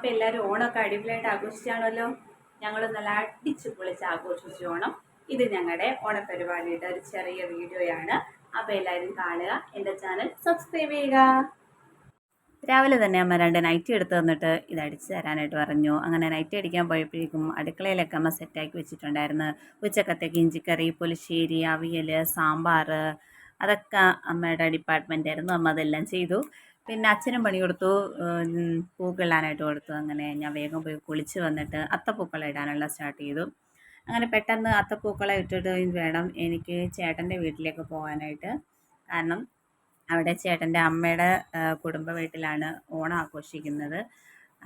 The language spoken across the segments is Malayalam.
അപ്പോൾ എല്ലാവരും ഓണമൊക്കെ അടിപൊളിയായിട്ട് ആഘോഷിച്ചാണല്ലോ. ഞങ്ങൾ നല്ല അടിച്ച് പൊളിച്ച് ആഘോഷിച്ചു ഓണം. ഇത് ഞങ്ങളുടെ ഓണപരിപാടിയുടെ ഒരു ചെറിയ വീഡിയോയാണ്. അപ്പോൾ എല്ലാവരും കാണുക എന്റെ ചാനൽ സബ്സ്ക്രൈബ് ചെയ്യുക. രാവിലെ തന്നെ അമ്മ രണ്ട് നൈറ്റി എടുത്ത് തന്നിട്ട് ഇത് അടിച്ച് തരാനായിട്ട് പറഞ്ഞു. അങ്ങനെ നൈറ്റി അടിക്കാൻ പോയപ്പോഴേക്കും അടുക്കളയിലൊക്കെ അമ്മ സെറ്റാക്കി വെച്ചിട്ടുണ്ടായിരുന്നു. ഉച്ചക്കത്തേക്ക് ഇഞ്ചിക്കറി പുലിശ്ശേരി അവിയൽ സാമ്പാർ അതൊക്കെ അമ്മയുടെ ഡിപ്പാർട്ട്മെന്റ് ആയിരുന്നു. അമ്മ അതെല്ലാം ചെയ്തു. പിന്നെ അച്ഛനും പണി കൊടുത്തു ഉം, പൂക്കളിടാനായിട്ട് കൊടുത്തു. അങ്ങനെ ഞാൻ വേഗം പോയി കുളിച്ച് വന്നിട്ട് അത്തപ്പൂക്കള ഇടാനുള്ള സ്റ്റാർട്ട് ചെയ്തു. അങ്ങനെ പെട്ടെന്ന് അത്തപ്പൂക്കളെ ഇട്ടിട്ട് വേണം എനിക്ക് ചേട്ടന്റെ വീട്ടിലേക്ക് പോകാനായിട്ട്. കാരണം അവിടെ ചേട്ടന്റെ അമ്മയുടെ കുടുംബ വീട്ടിലാണ് ഓണം ആഘോഷിക്കുന്നത്.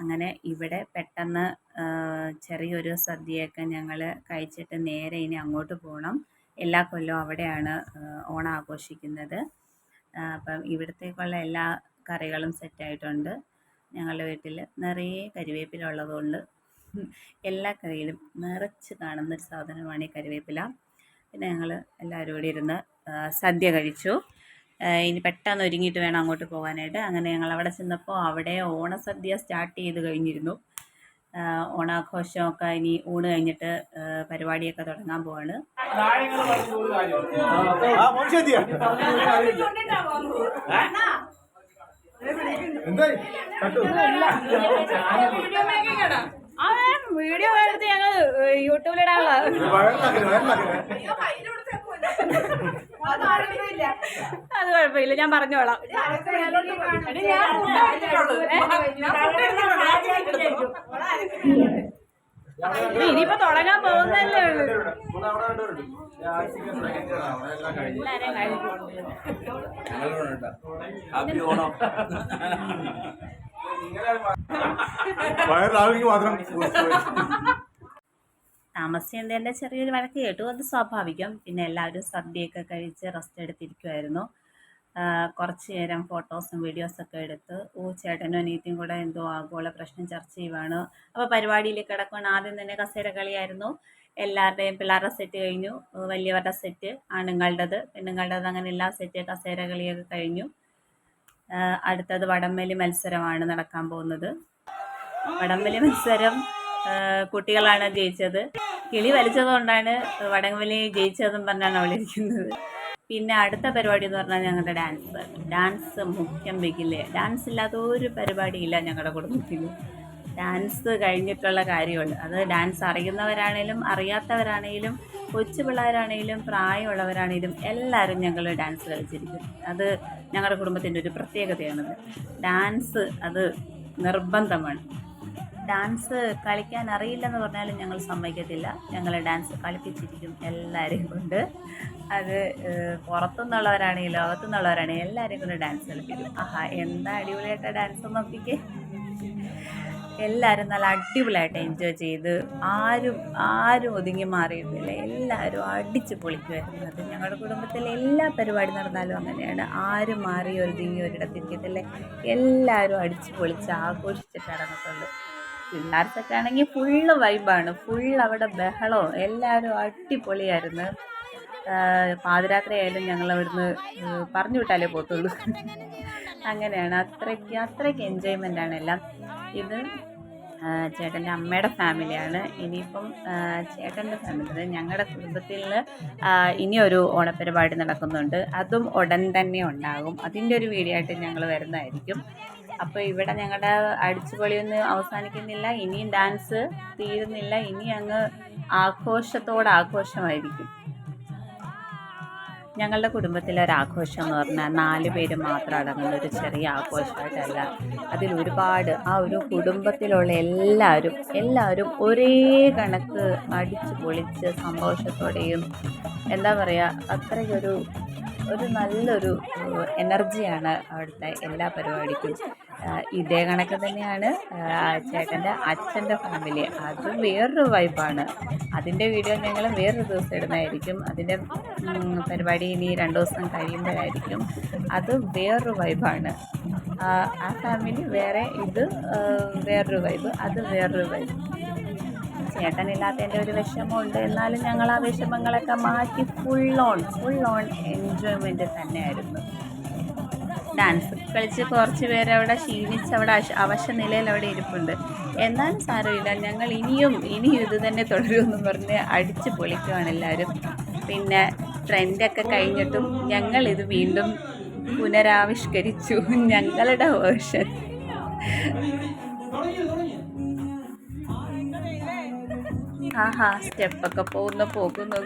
അങ്ങനെ ഇവിടെ പെട്ടെന്ന് ചെറിയൊരു സദ്യയൊക്കെ ഞങ്ങൾ കഴിച്ചിട്ട് നേരെ ഇനി അങ്ങോട്ട് പോകണം. എല്ലാ കൊല്ലവും അവിടെയാണ് ഓണം ആഘോഷിക്കുന്നത്. അപ്പം ഇവിടത്തേക്കുള്ള എല്ലാ കറികളും സെറ്റായിട്ടുണ്ട് ഞങ്ങളുടെ വീട്ടിൽ നിറയെ കരിവേപ്പില ഉള്ളതുകൊണ്ട് എല്ലാ കറിയിലും നിറച്ച് കാണുന്നൊരു സാധനമാണ് ഈ കരിവേപ്പില. പിന്നെ ഞങ്ങൾ എല്ലാവരും കൂടി ഇരുന്ന് സദ്യ കഴിച്ചു. ഇനി പെട്ടെന്ന് ഒരുങ്ങിയിട്ട് വേണം അങ്ങോട്ട് പോകാനായിട്ട്. അങ്ങനെ ഞങ്ങൾ അവിടെ ചെന്നപ്പോൾ അവിടെ ഓണസദ്യ സ്റ്റാർട്ട് ചെയ്ത് കഴിഞ്ഞിരുന്നു. ഓണാഘോഷമൊക്കെ ഇനി ഊണ് കഴിഞ്ഞിട്ട് പരിപാടിയൊക്കെ തുടങ്ങാൻ പോവാണ്. ആ വീഡിയോ എടുത്ത് ഞങ്ങൾ യൂട്യൂബിലിടാനുള്ള അത് കുഴപ്പമില്ല ഞാൻ പറഞ്ഞോളാം. ഇനിയിപ്പോ തുടങ്ങാൻ പോകുന്നല്ലേ ഉള്ളൂ. ഹാപ്പി ഓണം. മാത്രം താമസിച്ചതിന്റെ ചെറിയൊരു വഴക്ക് കേട്ടു. അത് സ്വാഭാവികം. പിന്നെ എല്ലാവരും സദ്യയൊക്കെ കഴിച്ച് റെസ്റ്റ് എടുത്തിരിക്കുമായിരുന്നു കുറച്ച് നേരം ഫോട്ടോസും വീഡിയോസൊക്കെ എടുത്ത് ഓ ചേട്ടനും അനിയത്തിയും കൂടെ എന്തോ ആഗോള പ്രശ്നം ചർച്ച ചെയ്യുവാണ്. അപ്പോൾ പരിപാടിയിലേക്ക് കിടക്കുകയാണ് ആദ്യം തന്നെ കസേര കളിയായിരുന്നു എല്ലാവരുടെയും പിള്ളേരുടെ സെറ്റ് കഴിഞ്ഞു. വലിയവരുടെ സെറ്റ് ആണുങ്ങളുടേത് പെണ്ണുങ്ങളുടേത് അങ്ങനെ എല്ലാ സെറ്റ് കസേര കളിയൊക്കെ കഴിഞ്ഞു. അടുത്തത് വടംവലി മത്സരമാണ് നടക്കാൻ പോകുന്നത്. വടംവലി മത്സരം കുട്ടികളാണ് ജയിച്ചത്. കിളി വലിച്ചതുകൊണ്ടാണ് വടംവലി ജയിച്ചതെന്ന് പറഞ്ഞാണ് അവൾ ഇരിക്കുന്നത്. പിന്നെ അടുത്ത പരിപാടി എന്ന് പറഞ്ഞാൽ ഞങ്ങളുടെ ഡാൻസ്. ഡാൻസ് മുഖ്യം വെക്കില്ലേ? ഡാൻസ് ഇല്ലാത്ത ഒരു പരിപാടിയില്ല ഞങ്ങളുടെ കുടുംബത്തിൽ. ഡാൻസ് കഴിഞ്ഞിട്ടുള്ള കാര്യമുള്ളൂ. അത് ഡാൻസ് അറിയുന്നവരാണേലും അറിയാത്തവരാണേലും കൊച്ചു പിള്ളേരാണേലും പ്രായമുള്ളവരാണേലും എല്ലാവരും ഞങ്ങൾ ഡാൻസ് കളിച്ചിരിക്കും. അത് ഞങ്ങളുടെ കുടുംബത്തിന്റെ ഒരു പ്രത്യേകതയാണത്. ഡാൻസ് അത് നിർബന്ധമാണ്. ഡാൻസ് കളിക്കാൻ അറിയില്ലെന്ന് പറഞ്ഞാലും ഞങ്ങൾ സമ്മതിക്കത്തില്ല. ഞങ്ങൾ ഡാൻസ് കളിപ്പിച്ചിരിക്കും എല്ലാവരെയും കൊണ്ട്. അത് പുറത്തുനിന്നുള്ളവരാണെങ്കിലും അകത്തുനിന്നുള്ളവരാണെങ്കിലും എല്ലാവരെയും കൊണ്ട് ഡാൻസ് കളിപ്പിക്കും. ആഹാ എന്താ അടിപൊളിയായിട്ട് ഡാൻസ് നോക്കിക്കേ. എല്ലാവരും നല്ല അടിപൊളിയായിട്ട് എൻജോയ് ചെയ്ത് ആരും ആരും ഒതുങ്ങി മാറിയിട്ടില്ല എല്ലാവരും അടിച്ച് പൊളിക്കുമായിരുന്നു അത് ഞങ്ങളുടെ കുടുംബത്തിലെ എല്ലാ പരിപാടി നടന്നാലും അങ്ങനെയാണ്. ആരും മാറി ഒതുങ്ങി ഒരിടത്തിരിക്കത്തില്ല. എല്ലാവരും അടിച്ച് പൊളിച്ച് ആഘോഷിച്ചിട്ട് നടന്നിട്ടുണ്ട് പിള്ളേർക്കൊക്കെ ആണെങ്കിൽ ഫുള്ള് വൈബാണ് ഫുൾ അവിടെ ബഹളവും. എല്ലാവരും അടിപൊളിയായിരുന്നു. പാതിരാത്രി ആയാലും ഞങ്ങൾ അവിടുന്ന് പറഞ്ഞു വിട്ടാലേ പോത്തുള്ളൂ അങ്ങനെയാണ്. അത്രയ്ക്ക് അത്രയ്ക്ക് എൻജോയ്മെന്റ് ആണ് എല്ലാം. ഇത് ചേട്ടന്റെ അമ്മയുടെ ഫാമിലിയാണ് ഇനിയിപ്പം ചേട്ടന്റെ ഫാമിലി ഞങ്ങളുടെ കുടുംബത്തിൽ ഇനിയൊരു ഓണപ്പരിപാടി നടക്കുന്നുണ്ട്. അതും ഉടൻ തന്നെ ഉണ്ടാകും. അതിന്റെ ഒരു വീഡിയോ ആയിട്ട് ഞങ്ങൾ വരുന്നതായിരിക്കും. അപ്പോൾ ഇവിടെ ഞങ്ങളുടെ അടിച്ചുപൊളിയൊന്നും അവസാനിക്കുന്നില്ല. ഇനിയും ഡാൻസ് തീരുന്നില്ല. ഇനി അങ്ങ് ആഘോഷത്തോട് ആഘോഷമായിരിക്കും ഞങ്ങളുടെ കുടുംബത്തിലെ ആഘോഷം എന്ന് പറഞ്ഞാൽ നാല് പേര് മാത്രം അടങ്ങുന്ന ഒരു ചെറിയ ആഘോഷമായിട്ടല്ല. അതിൽ ഒരുപാട് ആ ഒരു കുടുംബത്തിലുള്ള എല്ലാവരും എല്ലാവരും ഒരേ കണക്ക് അടിച്ച് പൊളിച്ച് സന്തോഷത്തോടെയും എന്താ പറയുക അത്രയ്ക്കൊരു ഒരു നല്ലൊരു എനർജിയാണ് അവിടുത്തെ എല്ലാ പരിപാടിക്കും. ഇതേ കണക്ക് തന്നെയാണ് ചേട്ടന്റെ അച്ഛന്റെ ഫാമിലി അത് വേറൊരു വൈബാണ് അതിന്റെ വീഡിയോ ഞങ്ങൾ വേറൊരു ദിവസം ഇടുന്നതായിരിക്കും. അതിന്റെ പരിപാടി ഇനി രണ്ട് ദിവസം കഴിയുമ്പോഴായിരിക്കും. അത് വേറൊരു വൈബാണ് ആ ഫാമിലി വേറെ ഇത് വേറൊരു വൈബ് അത് വേറൊരു വൈബ് ചേട്ടനില്ലാത്തതിന്റെ ഒരു വിഷമമുണ്ട്. എന്നാലും ഞങ്ങൾ ആ വിഷമങ്ങളൊക്കെ മാറ്റി full on full on enjoyment തന്നെയായിരുന്നു. ഡാൻസ്. കളിച്ച് കുറച്ച് പേര് അവിടെ ക്ഷീണിച്ച് അവിടെ അവശ നിലയിൽ അവിടെ ഇരിപ്പുണ്ട്. എന്നാലും സാരമില്ല. ഞങ്ങൾ ഇനിയും ഇനിയും ഇത് തന്നെ തുടരുമെന്ന് പറഞ്ഞ് അടിച്ച് പൊളിക്കുവാണ് എല്ലാവരും. പിന്നെ ട്രെൻഡൊക്കെ കഴിഞ്ഞിട്ടും ഞങ്ങൾ ഇത് വീണ്ടും പുനരാവിഷ്കരിച്ചു. ഞങ്ങളുടെ വേർഷൻ. ആഹാ സ്റ്റെപ്പൊക്കെ പോകുന്ന പോകുന്നു.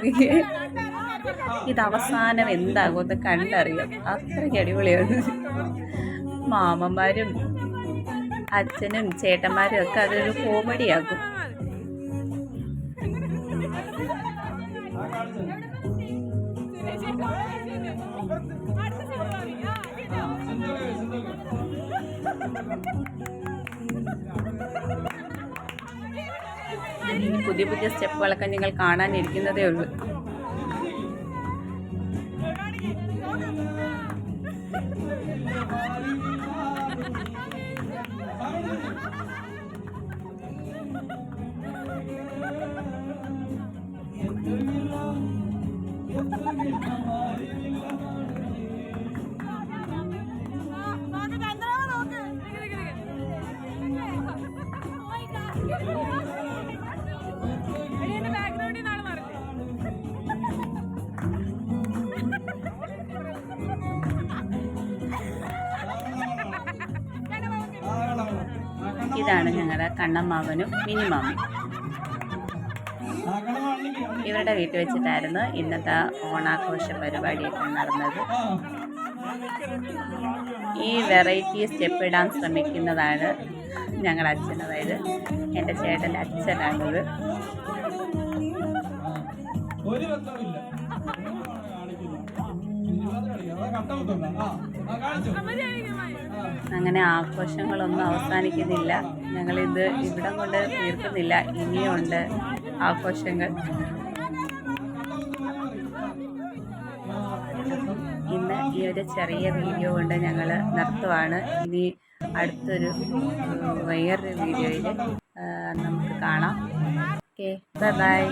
ഇത് അവസാനം എന്താകും എന്താകുമെന്ന് കണ്ടറിയാം. അത്രയ്ക്ക് അടിപൊളിയാണ്. മാമന്മാരും അച്ഛനും ചേട്ടന്മാരും ഒക്കെ അതൊരു കോമഡിയാകും ഇനി പുതിയ പുതിയ സ്റ്റെപ്പുകളൊക്കെ നിങ്ങൾ കാണാനിരിക്കുന്നതേ ഉള്ളൂ. Ali ഇതാണ് ഞങ്ങളുടെ കണ്ണമ്മാവനും മിനിമാമനും. ഇവരുടെ വീട്ടിൽ വെച്ചിട്ടായിരുന്നു ഇന്നത്തെ ഓണാഘോഷ പരിപാടിയൊക്കെ നടന്നത്. ഈ വെറൈറ്റി സ്റ്റെപ്പ് ഇടാൻ ശ്രമിക്കുന്നതാണ് ഞങ്ങളുടെ അച്ഛൻ. അതായത് എന്റെ ചേട്ടന്റെ അച്ഛനാണിത്. അങ്ങനെ ആഘോഷങ്ങളൊന്നും അവസാനിക്കുന്നില്ല. ഞങ്ങളിത് ഇവിടം കൊണ്ട് തീർക്കുന്നില്ല. ഇനിയുണ്ട് ആഘോഷങ്ങൾ. ഇന്ന് ഈ ഒരു ചെറിയ വീഡിയോ കൊണ്ട് ഞങ്ങൾ നിർത്തുവാണ്. ഇനി അടുത്തൊരു വേറൊരു വീഡിയോയിൽ നമുക്ക് കാണാം. Okay bye.